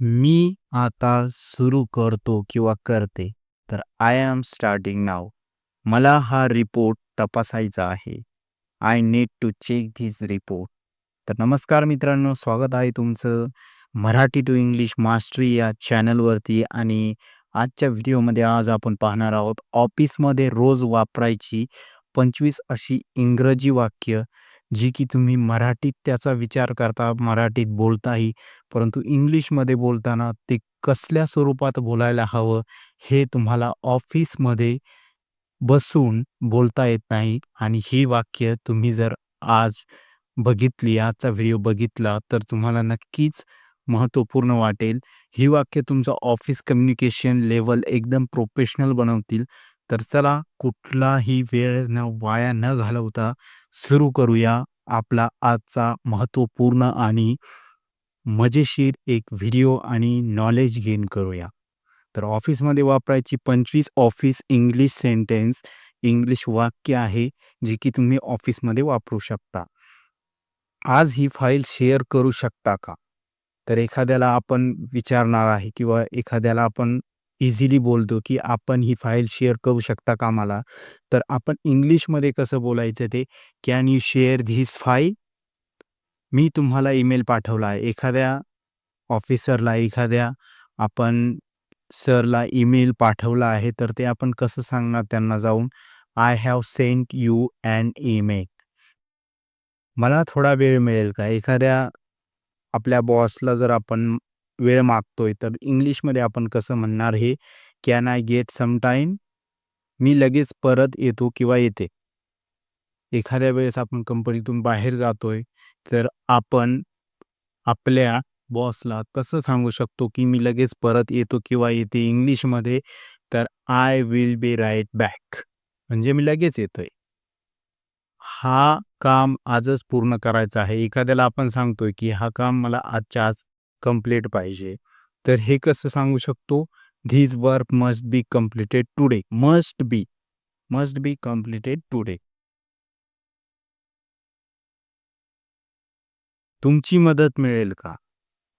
मी आता सुरू करतो किंवा करते. तर आय एम स्टार्टिंग नाव मला हा रिपोर्ट तपासायचा आहे. I need to check this report. तर नमस्कार मित्रांनो, स्वागत आहे तुमचं मराठी टू इंग्लिश मास्टरी या चॅनलवरती आणि आजच्या व्हिडिओमध्ये आज आपण पाहणार आहोत ऑफिसमध्ये रोज वापरायची 25 अशी इंग्रजी वाक्य जी की तुम्ही मराठीत त्याचा विचार करता, मराठीत बोलताही, परंतु इंग्लिशमध्ये बोलताना ते कसल्या स्वरूपात बोलायला हवं हे तुम्हाला ऑफिसमध्ये बसून बोलता येत नाही आणि ही वाक्य तुम्ही जर आज बघितली, आजचा व्हिडिओ बघितला तर तुम्हाला नक्कीच महत्त्वपूर्ण वाटेल. ही वाक्य तुमचं ऑफिस कम्युनिकेशन लेवल एकदम प्रोफेशनल बनवतील. तर चला कुठलाही वेळ न वाया न घालवता सुरू करूया आपला आजचा महत्त्वपूर्ण आणि मजेशीर एक व्हिडिओ आणि नॉलेज गेन करूया. तर ऑफिसमध्ये वापरायची 25 ऑफिस इंग्लिश सेंटेन्स इंग्लिश वाक्य आहे, जे की तुम्ही ऑफिसमध्ये वापरू शकता. आज ही फाईल शेअर करू शकता का? तर एखाद्याला आपण विचारणार आहे किंवा एखाद्याला आपण इझिली बोलतो, की आपण ही फाईल शेअर करू शकता का मला? तर आपण इंग्लिशमध्ये कसं बोलायचं ते, can you share this file? मी तुम्हाला ईमेल पाठवला आहे. एखाद्या ऑफिसरला, एखाद्या आपण सरला ईमेल पाठवला आहे, तर ते आपण कसं सांगणार त्यांना जाऊन, I have sent you and email. मला थोडा वेळ मिळेल का? एखाद्या आपल्या बॉसला जर आपण वेळ मागतोय, तर इंग्लिशमध्ये आपण कसं म्हणणार हे, can I get some time? मी लगेच परत येतो किंवा येते. एखाद्या वेळेस आपण कंपनीतून बाहेर जातोय, तर आपण आपल्या बॉसला कसं सांगू शकतो, की मी लगेच परत येतो किंवा येते इंग्लिशमध्ये, तर I will be right back. म्हणजे मी लगेच येतोय. हा काम आजच पूर्ण करायचा आहे. एखाद्याला आपण सांगतोय, की हा काम मला आजच्या आज कंप्लीट पाहिजे. तर हे कसं सांगू शकतो? These work must be completed today. Must be, must be completed today. तुमची मदत मिळेल का?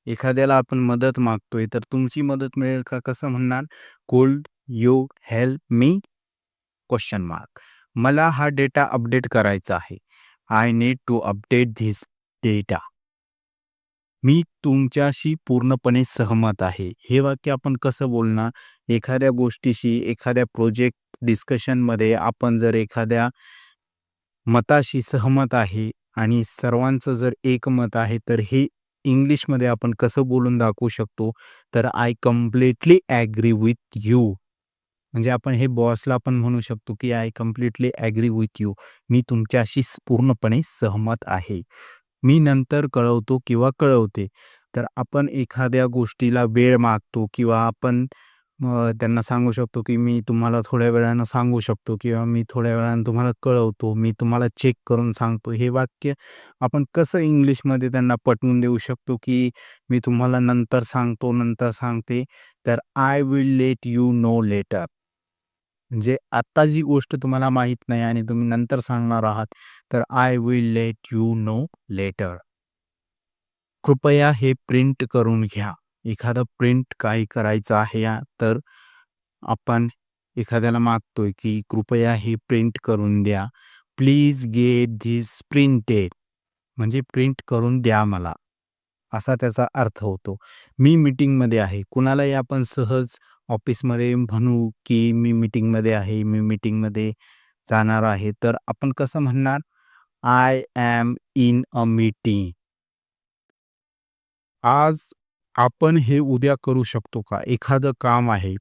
एखाद्याला आपण मदत मागतोय, तर तुमची मदत मिळेल का? कसं म्हणणार? Could you help me? Question mark. मला हा डेटा अपडेट करायचा आहे. I need to update this data. मी तुमच्याशी पूर्णपणे सहमत आहे. हे वाक्य आपण कसं बोलणार? एखाद्या गोष्टीशी, एखाद्या प्रोजेक्ट डिस्कशनमध्ये आपण जर एखाद्या मताशी सहमत आहे आणि सर्वांचं जर एकमत आहे, तर हे इंग्लिशमध्ये आपण कसं बोलून दाखवू शकतो? तर I completely agree with you. म्हणजे आपण हे बॉसला पण म्हणू शकतो, की I completely agree with you. मी तुमच्याशी पूर्णपणे सहमत आहे. मी नंतर कळवतो किंवा कळवते. तर आपण एखाद्या गोष्टीला वेळ मागतो किंवा आपण त्यांना सांगू शकतो, की मी तुम्हाला थोड्या वेळानं सांगू शकतो किंवा मी थोड्या वेळानं तुम्हाला कळवतो, मी तुम्हाला चेक करून सांगतो. हे वाक्य आपण कसं इंग्लिशमध्ये त्यांना पटवून देऊ शकतो, की मी तुम्हाला नंतर सांगतो, नंतर सांगते. तर I will let you know later. म्हणजे आत्ता जी गोष्ट तुम्हाला माहीत नाही आणि तुम्ही नंतर सांगणार आहात, तर I will let you know later. कृपया हे प्रिंट करून घ्या. एखादं प्रिंट काही करायचं आहे तर आपण एखाद्याला मागतोय, की कृपया हे प्रिंट करून द्या. Please get this printed. म्हणजे प्रिंट करून द्या मला. असा त्याचा अर्थ होतो. मी मीटिंगमध्ये आहे. कुणालाही आपण सहज ऑफिसमध्ये म्हणू, की मी मीटिंगमध्ये आहे, मी मीटिंगमध्ये जाणार आहे. तर आपण कसं म्हणणार? I am in a meeting. आज आपण हे उद्या करू शकतो का? एखादं काम आहे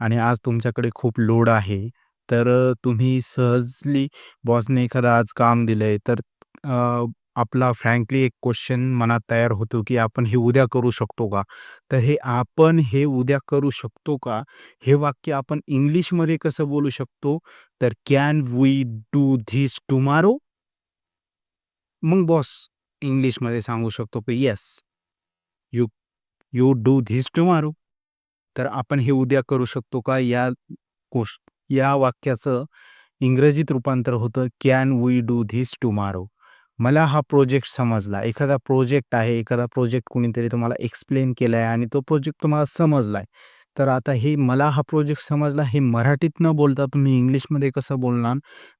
आणि आज तुमच्याकडे खूप लोड आहे, तर तुम्ही सहजली बॉसने एखादं आज काम दिलंय, तर अ, आपला फ्रँकली एक क्वेश्चन मनात तयार होतो, की आपण हे उद्या करू शकतो का? तर हे आपण हे उद्या करू शकतो का? हे वाक्य आपण इंग्लिशमध्ये कसं बोलू शकतो? तर can we do this tomorrow? मग बॉस इंग्लिशमध्ये सांगू शकतो, की yes. You you do this tomorrow. तर आपण हे उद्या करू शकतो का? या गोष्ट या वाक्याचं इंग्रजीत रूपांतर होतं can we do this tomorrow. मला हा प्रोजेक्ट समजला. एखादा प्रोजेक्ट आहे, एखादा प्रोजेक्ट कुणीतरी तुम्हाला एक्सप्लेन केला आहे आणि तो प्रोजेक्ट तुम्हाला समजला आहे तर आता हे मला हा प्रोजेक्ट समजला हे मराठीत न बोलता तुम्ही इंग्लिशमध्ये कसं बोलणार?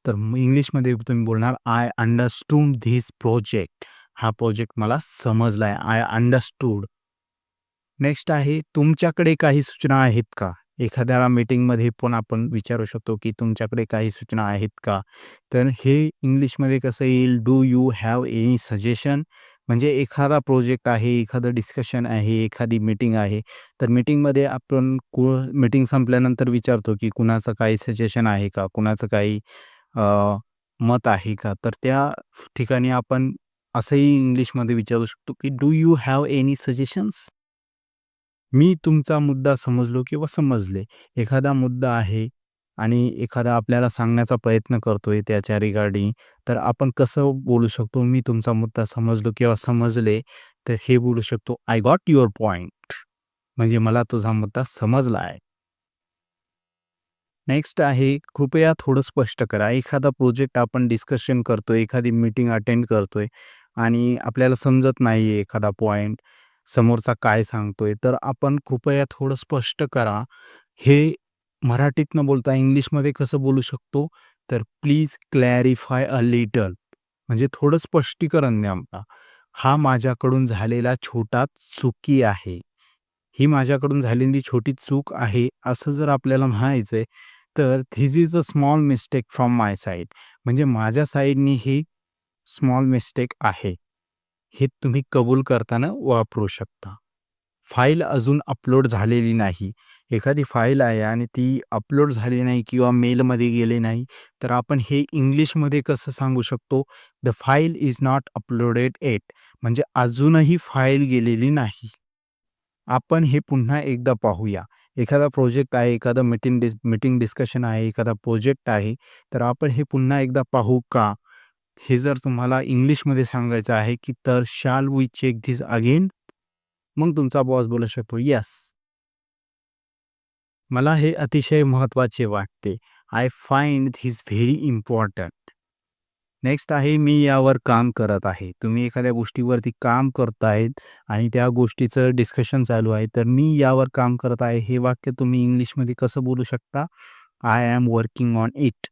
तर इंग्लिशमध्ये तुम्ही बोलणार आय अंडरस्टूड धिस प्रोजेक्ट. हा प्रोजेक्ट मला समजला आहे आय अंडरस्टूड. नेक्स्ट आहे तुमच्याकडे काही सूचना आहेत का? एखाद्याला मीटिंगमध्ये पण आपण विचारू शकतो, की तुमच्याकडे काही सूचना आहेत का? तर हे इंग्लिशमध्ये कसं येईल? Do you have any suggestion? म्हणजे एखादा प्रोजेक्ट आहे, एखादं डिस्कशन आहे, एखादी मीटिंग आहे. तर मीटिंगमध्ये आपण कु मीटिंग संपल्यानंतर विचारतो, की कुणाचं काही सजेशन आहे का? कुणाचं काही मत आहे का? तर त्या ठिकाणी आपण असंही इंग्लिशमध्ये विचारू शकतो, की do you have any suggestions? मी तुमचा मुद्दा समजलो किंवा समजले. एखादा मुद्दा आहे आणि एखादा आपल्याला सांगण्याचा प्रयत्न करतोय त्याच्या रिगार्डिंग, तर आपण कसं बोलू शकतो? मी तुमचा मुद्दा समजलो किंवा समजले, तर हे बोलू शकतो, आय गॉट युअर पॉइंट. म्हणजे मला तुझा मुद्दा समजला आहे. नेक्स्ट आहे, कृपया थोडं स्पष्ट करा. एखादा प्रोजेक्ट आपण डिस्कशन करतोय, एखादी मीटिंग अटेंड करतोय आणि आपल्याला समजत नाहीये एखादा पॉइंट, समोरचा काय सांगतोय, तर आपण कृपया थोडं स्पष्ट करा. हे मराठीत न बोलता इंग्लिशमध्ये कसं बोलू शकतो? तर प्लीज क्लॅरिफाय अ लिटल. म्हणजे थोडं स्पष्टीकरण द्या आमचा हा माझ्याकडून झालेला छोटा चुकी आहे. ही माझ्याकडून झालेली छोटी चूक आहे, असं जर आपल्याला म्हणायचंय, तर this is a small mistake from my side म्हणजे माझ्या साईडनी ही स्मॉल मिस्टेक आहे. हे तुम्ही कबूल करताना वापरू शकता. फाईल अजून अपलोड झालेली नाही. एखादी फाईल आहे आणि ती अपलोड झाली नाही किंवा मेलमध्ये गेली नाही, तर आपण हे इंग्लिशमध्ये कसं सांगू शकतो? The file is not uploaded yet. म्हणजे अजूनही फाईल गेलेली नाही. आपण हे पुन्हा एकदा पाहूया. एखादा प्रोजेक्ट आहे, एखादा मीटिंग डिस मीटिंग डिस्कशन आहे, एखादा प्रोजेक्ट आहे, तर आपण हे पुन्हा एकदा पाहू का? हे जर तुम्हाला इंग्लिशमध्ये सांगायचं आहे, की तर shall we check this again? मग तुमचा बॉस बोलू शकतो, येस. मला हे अतिशय महत्त्वाचे वाटते. I find this very important. Next आहे, मी यावर काम करत आहे. तुम्ही एखाद्या गोष्टीवरती काम करतायत आणि त्या गोष्टीचं डिस्कशन चालू आहे, तर मी यावर काम करत आहे. हे वाक्य तुम्ही इंग्लिशमध्ये कसं बोलू शकता? I am working on it.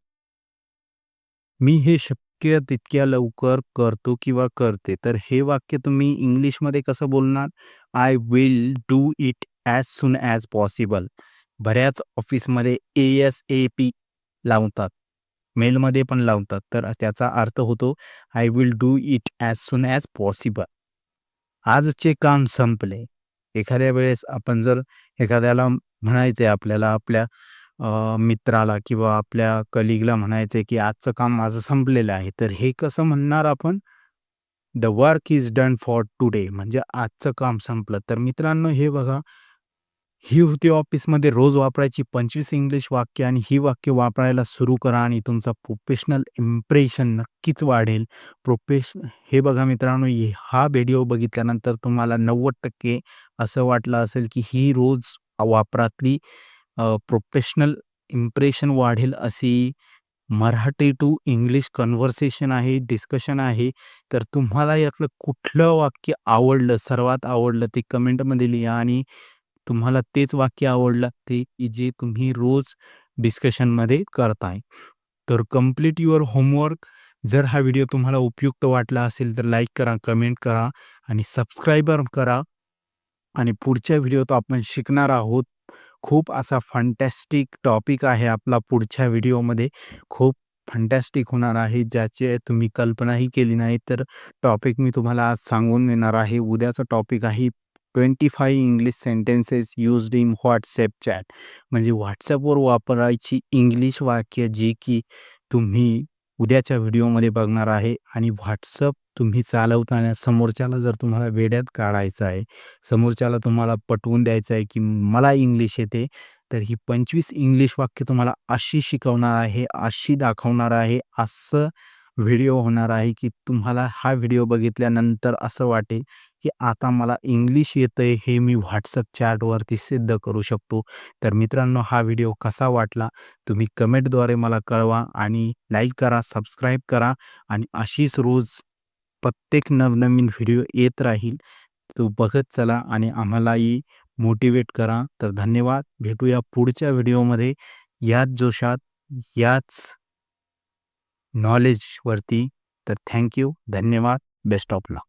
मी हे शक्य तितक्या लवकर करतो किंवा करते. तर हे वाक्य तुम्ही इंग्लिशमध्ये कसं बोलणार? I will do it as soon as possible. बऱ्याच ऑफिसमध्ये ए-एस-ए-पी लावतात. मेलमध्ये पण लावतात. तर त्याचा अर्थ होतो I will do it as soon as possible. आजचे काम संपले. एखाद्या वेळेस आपण जर एखाद्याला म्हणायचंय आपल्याला आपल्या अ, मित्राला किंवा आपल्या कलीगला म्हणायचंय, की आजचं काम माझं संपलेलं आहे. तर हे कसं म्हणणार आपण? The work is done for today. म्हणजे आजचं काम संपलं. तर मित्रांनो हे बघा ही होती ऑफिसमध्ये रोज वापरायची 25 इंग्लिश वाक्य आणि ही वाक्य वापरायला सुरू करा आणि तुमचा प्रोफेशनल इम्प्रेशन नक्कीच वाढेल. प्रोफेश हे बघा मित्रांनो, हा व्हिडिओ बघितल्यानंतर तुम्हाला 90% असं वाटलं असेल, की ही रोज वापरातली प्रोफेशनल इम्प्रेशन वाढेल अशी मराठी टू इंग्लिश कन्व्हर्सेशन आहे, डिस्कशन आहे. तर तुम्हाला यातलं कुठलं वाक्य आवडलं, सर्वात आवडलं ते कमेंटमध्ये लिहा आणि तुम्हाला तेच वाक्य आवडलं ते की जे तुम्ही रोज डिस्कशनमध्ये करताय. तर कंप्लीट युअर होमवर्क. जर हा व्हिडिओ तुम्हाला उपयुक्त वाटला असेल तर लाईक करा, कमेंट करा आणि सबस्क्राईबर करा. आणि पुढच्या व्हिडिओत आपण शिकणार आहोत. खूप असा फंटॅस्टिक टॉपिक आहे आपला पुढच्या व्हिडिओमध्ये. खूप फंटॅस्टिक होणार आहे, ज्याची तुम्ही कल्पनाही केली नाही. तर टॉपिक मी तुम्हाला आज सांगून देणार आहे. उद्याचा टॉपिक आहे 25 English sentences used in WhatsApp chat. म्हणजे व्हॉट्सॲपवर वापरायची इंग्लिश वाक्य जी की तुम्ही उद्याच्या व्हिडिओमध्ये बघणार आहे आणि व्हॉट्सअप तुम्ही चालवताना समोरच्याला जर तुम्हाला वेड्यात काढायचं आहे, समोरच्याला तुम्हाला पटवून द्यायचं आहे, की मला इंग्लिश येते, तर ही 25 इंग्लिश वाक्य तुम्हाला अशी शिकवणार आहे, अशी दाखवणार आहे, असं व्हिडिओ होणार आहे, की तुम्हाला हा व्हिडिओ बघितल्यानंतर असं वाटेल, की आता मला इंग्लिश येतंय हे मी व्हॉट्सअप चॅटवरती सिद्ध करू शकतो. तर मित्रांनो हा व्हिडिओ कसा वाटला तुम्ही कमेंटद्वारे मला कळवा आणि लाईक करा, सबस्क्राईब करा आणि अशीच रोज प्रत्येक नवनवीन व्हिडिओ येत राहील तो बघत चला आणि आम्हालाही मोटिवेट करा. तर धन्यवाद. भेटूया पुढच्या व्हिडिओमध्ये. याच जोशात याच नॉलेजवरती तर थँक्यू धन्यवाद. Best of luck